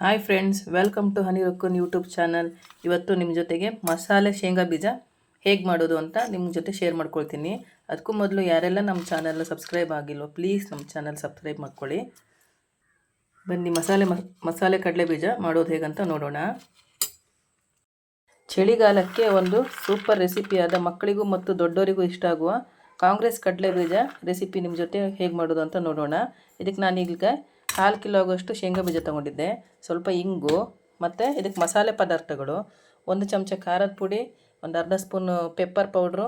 Hi friends welcome to ಹನಿ ರೊಕ್ಕನ್ YouTube channel ಇವತ್ತು ನಿಮ್ಮ ಜೊತೆಗೆ ಮಸಾಲೆ ಶೇಂಗಾ ಬೀಜ ಹೇಗೆ ಮಾಡೋದು ಅಂತ ನಿಮ್ಮ ಜೊತೆ ಶೇರ್ ಮಾಡ್ಕೊಳ್ತೀನಿ. ಅದಕ್ಕೂ ಮೊದಲು ಯಾರೆಲ್ಲ ನಮ್ಮ ಚಾನಲ್ ಸಬ್ಸ್ಕ್ರೈಬ್ ಆಗಿಲ್ವೋ ಪ್ಲೀಸ್ ನಮ್ಮ ಚಾನಲ್ ಸಬ್ಸ್ಕ್ರೈಬ್ ಮಾಡ್ಕೊಳ್ಳಿ. ಬನ್ನಿ, ಮಸಾಲೆ ಮಸಾಲೆ ಕಡಲೆ ಬೀಜ ಮಾಡೋದು ಹೇಗಂತ ನೋಡೋಣ. ಚಳಿಗಾಲಕ್ಕೆ ಒಂದು ಸೂಪರ್ ರೆಸಿಪಿಯಾದ ಮಕ್ಕಳಿಗೂ ಮತ್ತು ದೊಡ್ಡವರಿಗೂ ಇಷ್ಟ ಆಗುವ ಕಾಂಗ್ರೆಸ್ ಕಡಲೆ ಬೀಜ ರೆಸಿಪಿ ನಿಮ್ಮ ಜೊತೆ ಹೇಗೆ ಮಾಡೋದು ಅಂತ ನೋಡೋಣ. ಇದಕ್ಕೆ ನಾನೀಗ ಕಾಲು ಕಿಲೋ ಆಗುವಷ್ಟು ಶೇಂಗಾ ಬೀಜ ತೊಗೊಂಡಿದ್ದೆ. ಸ್ವಲ್ಪ ಇಂಗು, ಮತ್ತು ಇದಕ್ಕೆ ಮಸಾಲೆ ಪದಾರ್ಥಗಳು. ಒಂದು ಚಮಚ ಖಾರದ ಪುಡಿ, ಒಂದು ಅರ್ಧ ಸ್ಪೂನು ಪೆಪ್ಪರ್ ಪೌಡ್ರು,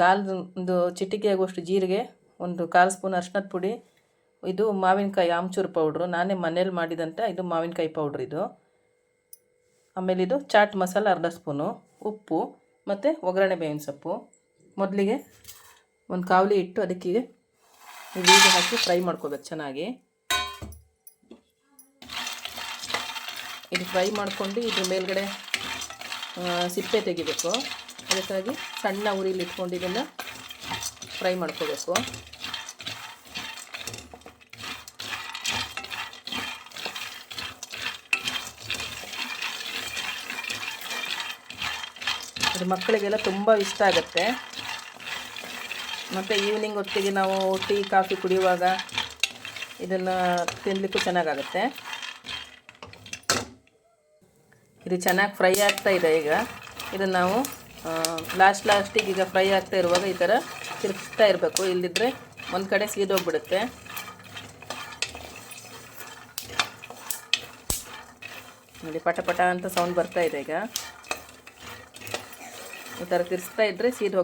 ಕಾಲು ಒಂದು ಚಿಟಿಕೆ ಆಗುವಷ್ಟು ಜೀರಿಗೆ, ಒಂದು ಕಾಲು ಸ್ಪೂನ್ ಅರ್ಶಿನದ ಪುಡಿ, ಇದು ಮಾವಿನಕಾಯಿ ಆಮ್ಚೂರು ಪೌಡ್ರು. ನಾನೇ ಮನೇಲಿ ಮಾಡಿದಂಥ ಇದು ಮಾವಿನಕಾಯಿ ಪೌಡ್ರ್ ಇದು. ಆಮೇಲೆ ಇದು ಚಾಟ್ ಮಸಾಲ ಅರ್ಧ ಸ್ಪೂನು, ಉಪ್ಪು, ಮತ್ತು ಒಗ್ಗರಣೆ ಬೇವಿನ ಸೊಪ್ಪು. ಮೊದಲಿಗೆ ಒಂದು ಕಾವಲಿ ಇಟ್ಟು ಅದಕ್ಕೆ ಬೀಜ ಹಾಕಿ ಫ್ರೈ ಮಾಡ್ಕೋಬೇಕು ಚೆನ್ನಾಗಿ. ಇದು ಫ್ರೈ ಮಾಡ್ಕೊಂಡು ಇದ್ರ ಮೇಲ್ಗಡೆ ಸಿಪ್ಪೆ ತೆಗಿಬೇಕು. ಅದಕ್ಕಾಗಿ ಸಣ್ಣ ಉರಿಲಿ ಇಟ್ಕೊಂಡು ಇದನ್ನು ಫ್ರೈ ಮಾಡ್ಕೋಬೇಕು. ಇದು ಮಕ್ಕಳಿಗೆಲ್ಲ ತುಂಬ ಇಷ್ಟ ಆಗುತ್ತೆ. ಮತ್ತು ಈವ್ನಿಂಗ್ ಹೊತ್ತಿಗೆ ನಾವು ಟೀ, ಕಾಫಿ ಕುಡಿಯುವಾಗ ಇದನ್ನು ತಿನ್ನಲಿಕ್ಕೂ ಚೆನ್ನಾಗಾಗುತ್ತೆ. ಇದು ಚೆನ್ನಾಗಿ ಫ್ರೈ ಆಗ್ತಾ ಇದೆ ಈಗ. ಇದನ್ನು ನಾವು ಲಾಸ್ಟ್ ಲಾಸ್ಟಿಗೆ ಈಗ ಫ್ರೈ ಆಗ್ತಾ ಇರುವಾಗ ಈ ಥರ ತಿರುಗಿಸ್ತಾ ಇರಬೇಕು. ಇಲ್ಲದಿದ್ದರೆ ಒಂದು ಕಡೆ ಸೀದೋಗ್ಬಿಡುತ್ತೆ ನೋಡಿ, ಪಟ ಪಟ ಅಂತ ಸೌಂಡ್ ಬರ್ತಾ ಇದೆ ಈಗ. ಈ ಥರ ತಿರ್ಸ್ತಾ ಇದ್ದರೆ ಸೀದ್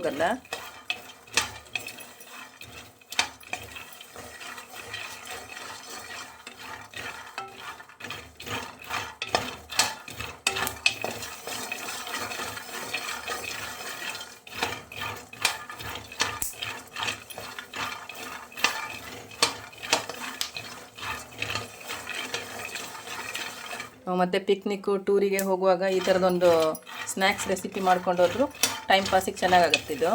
ಮತ್ತೆ ಪಿಕ್ನಿಕ್ಕು ಟೂರಿಗೆ ಹೋಗುವಾಗ ಈ ಥರದೊಂದು ಸ್ನ್ಯಾಕ್ಸ್ ರೆಸಿಪಿ ಮಾಡ್ಕೊಂಡು ಹೋದ್ರು. ಟೈಮ್ ಪಾಸಿಗೆ ಚೆನ್ನಾಗಾಗುತ್ತಿದ್ದು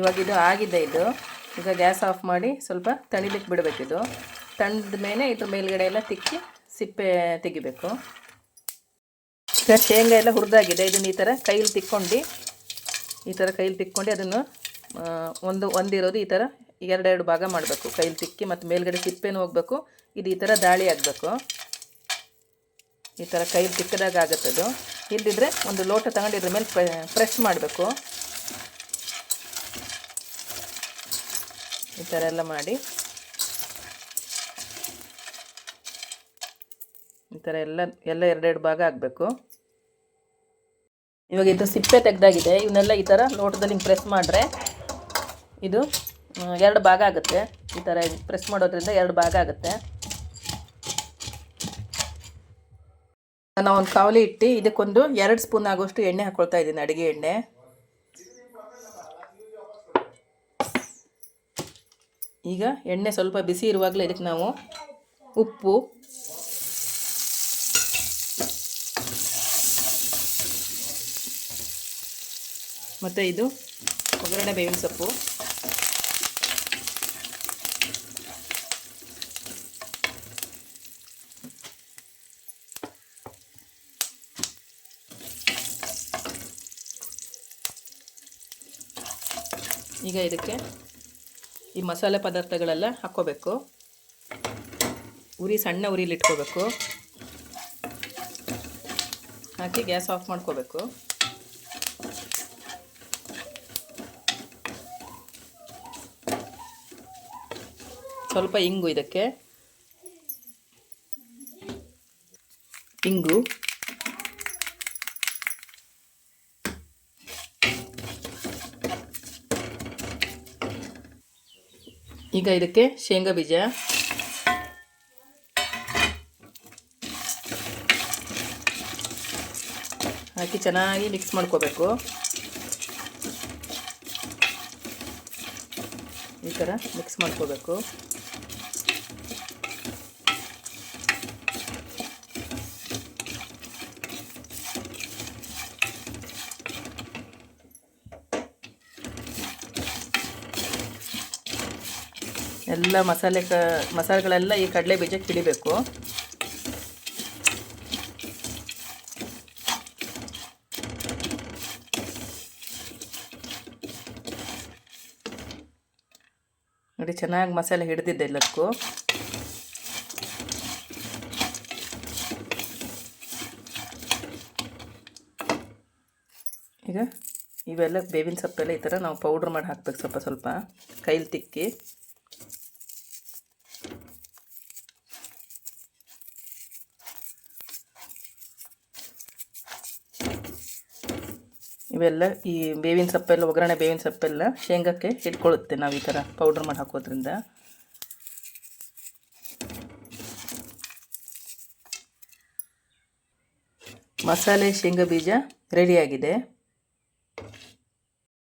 ಇವಾಗ ಇದು ಆಗಿದೆ ಇದು. ಈಗ ಗ್ಯಾಸ್ ಆಫ್ ಮಾಡಿ ಸ್ವಲ್ಪ ತಣಿಲಿಕ್ಕೆ ಬಿಡಬೇಕಿದು ತಣ್ಣದ ಮೇಲೆ ಇದು ಮೇಲ್ಗಡೆ ಎಲ್ಲ ತಿಕ್ಕಿ ಸಿಪ್ಪೆ ತೆಗಿಬೇಕು. ಈಗ ಶೇಂಗಾ ಎಲ್ಲ ಹುರಿದಾಗಿದೆ. ಇದನ್ನ ಈ ಥರ ಕೈಯಲ್ಲಿ ತಿಕ್ಕೊಂಡು ಈ ಥರ ಕೈಲಿ ತಿಕ್ಕೊಂಡು ಅದನ್ನು ಒಂದು ಒಂದಿರೋದು ಈ ಥರ ಎರಡೆರಡು ಭಾಗ ಮಾಡಬೇಕು. ಕೈಲಿ ತಿಕ್ಕಿ ಮತ್ತು ಮೇಲ್ಗಡೆ ಸಿಪ್ಪೆನೂ ಹೋಗಬೇಕು. ಇದು ಈ ಥರ ದಾಳಿ ಆಗಬೇಕು. ಈ ಥರ ಕೈಲಿ ತಿಕ್ಕದಾಗ ಆಗುತ್ತದು ಇಲ್ಲದಿದ್ದರೆ ಒಂದು ಲೋಟ ತಗೊಂಡು ಇದ್ರ ಮೇಲೆ ಪ್ರೆಸ್ ಮಾಡಬೇಕು. ಈ ಥರ ಎಲ್ಲ ಮಾಡಿ. ಈ ಥರ ಎಲ್ಲ ಎಲ್ಲ ಎರಡೆರಡು ಭಾಗ ಆಗಬೇಕು. ಇವಾಗ ಇದು ಸಿಪ್ಪೆ ತೆಗೆದಾಗಿದೆ. ಇವನ್ನೆಲ್ಲ ಈ ಥರ ಲೋಟದಲ್ಲಿ ಹಿಂಗೆ ಪ್ರೆಸ್ ಮಾಡಿದ್ರೆ ಇದು ಎರಡು ಭಾಗ ಆಗುತ್ತೆ. ಈ ಥರ ಪ್ರೆಸ್ ಮಾಡೋದ್ರಿಂದ ಎರಡು ಭಾಗ ಆಗುತ್ತೆ. ನಾನು ಒಂದು ಕಾವಲಿ ಇಟ್ಟು ಇದಕ್ಕೊಂದು ಎರಡು ಸ್ಪೂನ್ ಆಗೋಷ್ಟು ಎಣ್ಣೆ ಹಾಕ್ಕೊಳ್ತಾ ಇದ್ದೀನಿ, ಅಡುಗೆ ಎಣ್ಣೆ. ಈಗ ಎಣ್ಣೆ ಸ್ವಲ್ಪ ಬಿಸಿ ಇರುವಾಗಲೇ ಇದಕ್ಕೆ ನಾವು ಉಪ್ಪು ಮತ್ತು ಇದು ಒಗ್ಗರಣೆ ಬೇವಿನ ಸೊಪ್ಪು. ಈಗ ಇದಕ್ಕೆ ಈ ಮಸಾಲೆ ಪದಾರ್ಥಗಳೆಲ್ಲ ಹಾಕ್ಕೋಬೇಕು. ಉರಿ ಸಣ್ಣ ಉರಿಲಿಟ್ಕೋಬೇಕು ಹಾಕಿ ಗ್ಯಾಸ್ ಆಫ್ ಮಾಡ್ಕೋಬೇಕು. ಸ್ವಲ್ಪ ಇಂಗು ಇದಕ್ಕೆ. ಇಂಗು. ಈಗ ಇದಕ್ಕೆ ಶೇಂಗಾ ಬೀಜ. ಹಾಕಿ ಚೆನ್ನಾಗಿ ಮಿಕ್ಸ್ ಮಾಡ್ಕೋಬೇಕು. ಈ ಥರ ಮಿಕ್ಸ್ ಮಾಡ್ಕೋಬೇಕು. ಎಲ್ಲ ಮಸಾಲೆ ಕ, ಮಸಾಲೆಗಳೆಲ್ಲ ಈ ಕಡಲೆ ಬೀಜಕ್ಕೆ ಹಿಡಿಬೇಕು. ನೋಡಿ, ಚೆನ್ನಾಗಿ ಮಸಾಲೆ ಹಿಡಿದಿದ್ದೆ ಎಲ್ಲದಕ್ಕೂ. ಈಗ ಇವೆಲ್ಲ ಬೇವಿನ ಸೊಪ್ಪೆಲ್ಲ ಈ ಥರ ನಾವು ಪೌಡ್ರ್ ಮಾಡಿ ಹಾಕ್ಬೇಕು ಸ್ವಲ್ಪ ಸ್ವಲ್ಪ, ಕೈಲಿ ತಿಕ್ಕಿ. ಇವೆಲ್ಲ ಈ ಬೇವಿನ ಸೊಪ್ಪೆಲ್ಲ, ಒಗ್ಗರಣೆ ಬೇವಿನ ಸೊಪ್ಪೆಲ್ಲ ಶೇಂಗಕ್ಕೆ ಇಟ್ಕೊಳ್ಳುತ್ತೆ ನಾವು ಈ ಥರ ಪೌಡ್ರ್ ಮಾಡಿ ಹಾಕೋದ್ರಿಂದ. ಮಸಾಲೆ ಶೇಂಗಾ ಬೀಜ ರೆಡಿಯಾಗಿದೆ